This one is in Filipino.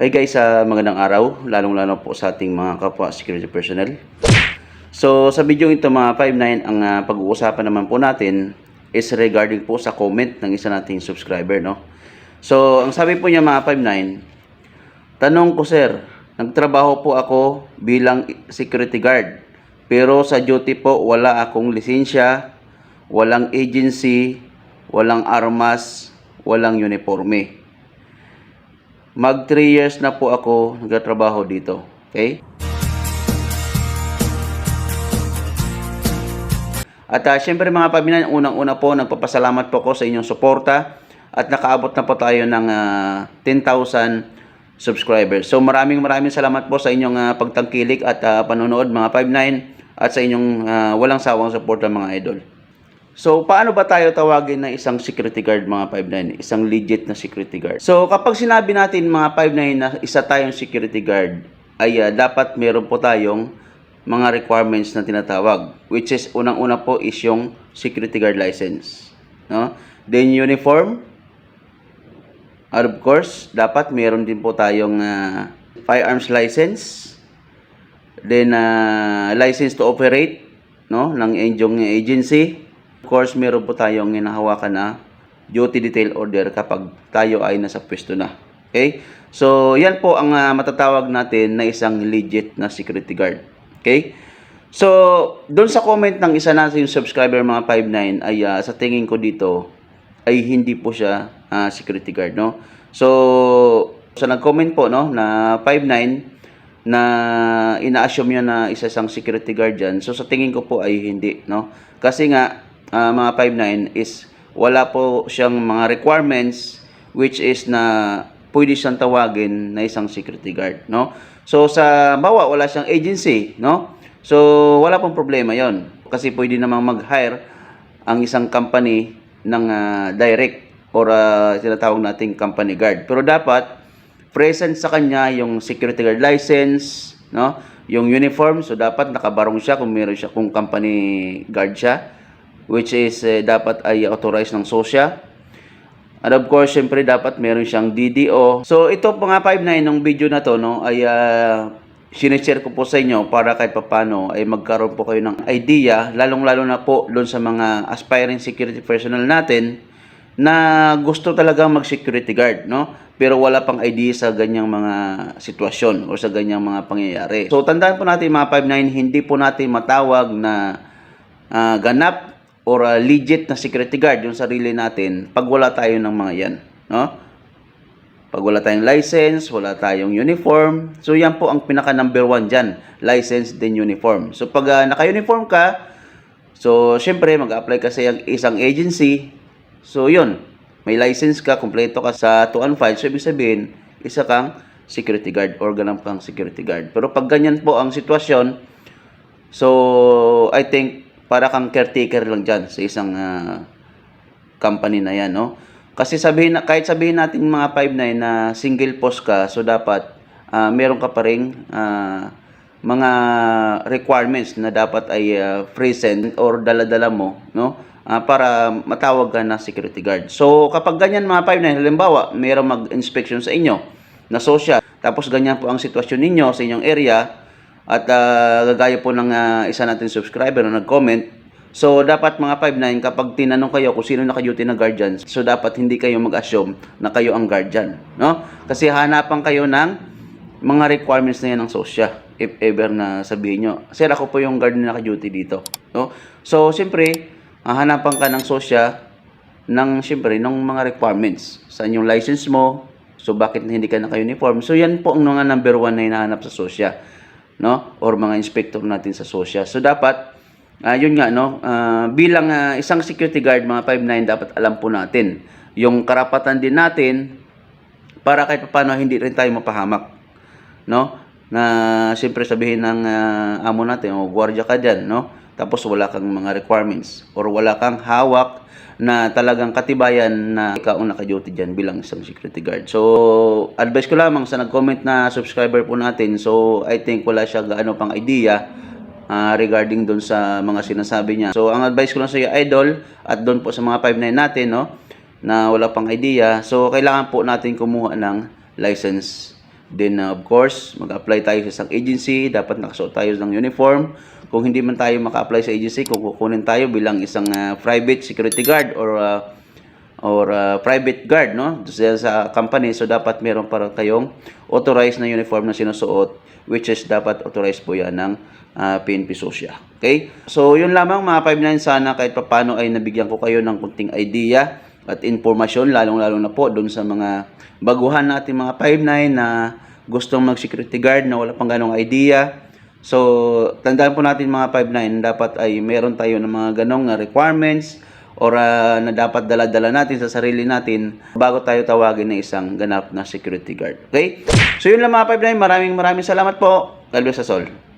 Hi guys, sa magandang araw, lalong-lalo po sa ating mga kapwa security personnel. So sa video ito mga 59, ang ah, pag-uusapan naman po natin is regarding po sa comment ng isa nating subscriber, no? So ang sabi po niya mga 59, tanong ko sir, nagtrabaho po ako bilang security guard. Pero sa duty po wala akong lisensya, walang agency, walang armas, walang uniforme. Mag 3 years na po ako nagtatrabaho dito. Okay? At uh, syempre mga paminan, unang-una po nagpapasalamat po ako sa inyong suporta at nakaabot na po tayo ng ah, 10,000 subscribers. So maraming maraming salamat po sa inyong ah, pagtangkilik at ah, panonood mga 59 at sa inyong ah, walang sawang suporta mga idol. So, paano ba tayo tawagin na isang security guard mga 5'9"? Isang legit na security guard. So, kapag sinabi natin mga 5'9" na isa tayong security guard, ay ah, dapat meron po tayong mga requirements na tinatawag. Which is, unang-una po is yung security guard license. No? Then, uniform. And of course, dapat meron din po tayong ah, firearms license. Then, ah, license to operate no, ng inyong agency. Course, meron po tayong hinahawakan na duty detail order kapag tayo ay nasa pwesto na. Okay? So, yan po ang ah, matatawag natin na isang legit na security guard. Okay? So, doon sa comment ng isa natin yung subscriber mga 59 ay ah, sa tingin ko dito ay hindi po siya ah, security guard, no? So, sa nag-comment po, no, na 59 na ina-assume niya na isa siyang security guard dyan. So, sa tingin ko po ay hindi, no? Kasi nga, ah, mga 59 is wala po siyang mga requirements which is na pwede siyang tawagin na isang security guard, no? So, sa bawa, wala siyang agency, no? So, wala pong problema yon Kasi pwede namang mag-hire ang isang company ng ah, direct or uh, tinatawag nating company guard. Pero dapat present sa kanya yung security guard license, no? Yung uniform, so dapat nakabarong siya kung meron siya kung company guard siya which is eh, dapat ay authorized ng SOSYA. And of course, syempre dapat meron siyang DDO. So ito po nga 59 ng video na to no ay uh, sinishare ko po sa inyo para kahit papano ay magkaroon po kayo ng idea lalong-lalo na po doon sa mga aspiring security personnel natin na gusto talaga mag-security guard, no? Pero wala pang idea sa ganyang mga sitwasyon o sa ganyang mga pangyayari. So, tandaan po natin mga 59, hindi po natin matawag na ah, ganap or ah, legit na security guard yung sarili natin pag wala tayo ng mga yan, no? Pag wala tayong license, wala tayong uniform. So, yan po ang pinaka number one dyan. License din uniform. So, pag ah, naka-uniform ka, so, syempre, mag-apply ka sa isang agency. So, yun. May license ka, kompleto ka sa 2 and 5. So, ibig sabihin, isa kang security guard or ganun kang security guard. Pero pag ganyan po ang sitwasyon, so, I think, para kang caretaker lang dyan sa isang ah, company na yan, no? Kasi sabihin na, kahit sabihin natin mga 5'9 na single post ka, so dapat ah, meron ka pa ring ah, mga requirements na dapat ay ah, present or dala-dala mo, no? Ah, para matawag ka na security guard. So, kapag ganyan mga 5'9, halimbawa, mayroong mag-inspection sa inyo na social, tapos ganyan po ang sitwasyon ninyo sa inyong area, at ah, gagaya po ng ah, isa natin subscriber na nag-comment, So, dapat mga 5'9", kapag tinanong kayo kung sino naka-duty na guardian, so dapat hindi kayo mag-assume na kayo ang guardian. No? Kasi hanapan kayo ng mga requirements na yan ng SOSYA, if ever na sabihin nyo. Sir, ako po yung guard na naka-duty dito. No? So, siyempre, hanapan ka ng SOSYA ng, siyempre, ng mga requirements. Saan yung license mo, so bakit hindi ka naka-uniform. So, yan po ang mga number one na hinahanap sa SOSYA. No? Or mga inspector natin sa SOSYA. So, dapat, Ah, yun nga no, ah, bilang ah, isang security guard mga 59 dapat alam po natin yung karapatan din natin para kahit paano hindi rin tayo mapahamak. No? Na siyempre sabihin ng ah, amo natin, o gwardiya ka diyan, no? Tapos wala kang mga requirements or wala kang hawak na talagang katibayan na ikaw ang naka-duty dyan bilang isang security guard. So, advice ko lamang sa nag-comment na subscriber po natin. So, I think wala siya gaano pang idea ah, regarding doon sa mga sinasabi niya. So, ang advice ko lang sa iyo, idol, at doon po sa mga 5'9 natin, no, na wala pang idea, so, kailangan po natin kumuha ng license Then uh, of course, mag-apply tayo sa isang agency, dapat nakasuot tayo ng uniform. Kung hindi man tayo maka-apply sa agency, kung kukunin tayo bilang isang uh, private security guard or uh, or uh, private guard no sa, company so dapat meron para kayong authorized na uniform na sinusuot which is dapat authorized po yan ng uh, PNP Susya okay? So yun lamang mga 59 sana kahit papano ay nabigyan ko kayo ng kunting idea at informasyon lalong lalo na po doon sa mga baguhan natin mga 59 na gustong mag security guard na wala pang ganong idea So, tandaan po natin mga 5-9, dapat ay meron tayo ng mga ganong uh, requirements or uh, na dapat dala-dala natin sa sarili natin bago tayo tawagin ng isang ganap na security guard. Okay? So, yun lang mga 5-9. Maraming maraming salamat po. God bless us all.